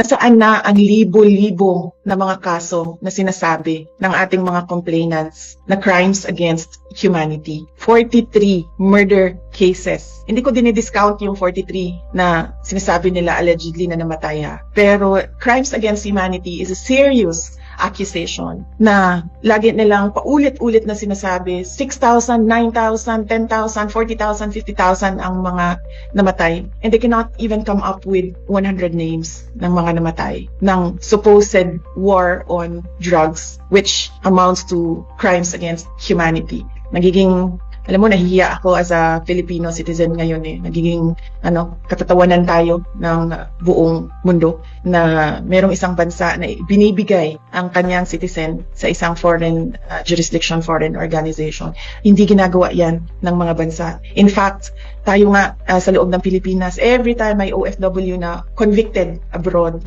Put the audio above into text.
nasaan na ang libo-libo na mga kaso na sinasabi ng ating mga complainants na crimes against humanity. 43 murder cases. Hindi ko dinidiscount yung 43 na sinasabi nila allegedly na namatay ha. Pero crimes against humanity is a serious accusation na lagi nilang paulit-ulit na sinasabi 6,000, 9,000, 10,000, 40,000, 50,000 ang mga namatay. And they cannot even come up with 100 names ng mga namatay ng supposed war on drugs which amounts to crimes against humanity. Nagiging alam mo, nahihiya ako as a Filipino citizen ngayon eh. Nagiging ano, katatawanan tayo ng buong mundo na merong isang bansa na binibigay ang kanyang citizen sa isang foreign uh, jurisdiction, foreign organization. Hindi ginagawa yan ng mga bansa. In fact, tayo nga uh, sa loob ng Pilipinas, every time may OFW na convicted abroad,